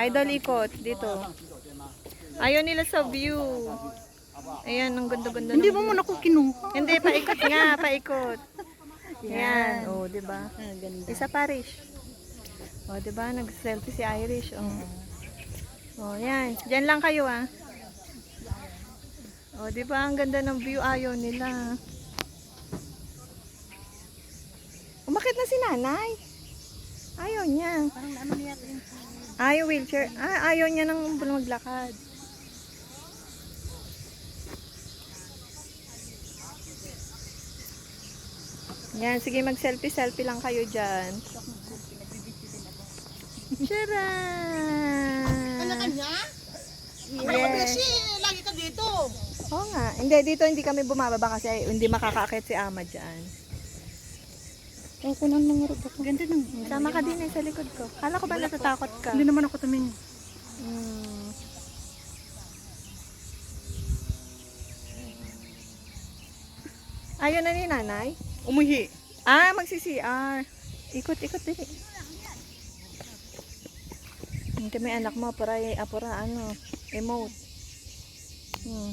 Idol ikot dito. Ayaw nila sa view. Ayan, ang ganda-ganda. Hindi mo muna ako kinuha. Hindi, paikot nga, paikot. Yan, oh, di ba? Ah, ganda. Isa parish. Oh, di ba? Nag-selfie si Irish. Oh. Oh, yan. Diyan lang kayo, ah. Oh, di ba? Ang ganda ng view. Ayaw nila. Umakit na si nanay. Ayaw niya. Parang ano niya yung Ayaw wheelchair. Ah, ayaw niya nang maglakad. Yan, sige mag-selfie-selfie lang kayo dyan. Charan! kanya? Yes. lagi ka dito. Oo nga. Hindi, dito hindi kami bumababa kasi hindi makakakit si Ama dyan. Ako nang nangarap ako. Ganda nang. Sama ka din eh sa likod ko. Kala ko ba natatakot ka? Hindi naman ako tumingin. Hmm. Ayaw na ni nanay? Umuhi. Ah, magsi-CR. Ikot-ikot din. Hindi may anak mo, para, apura ano, emote. Hmm.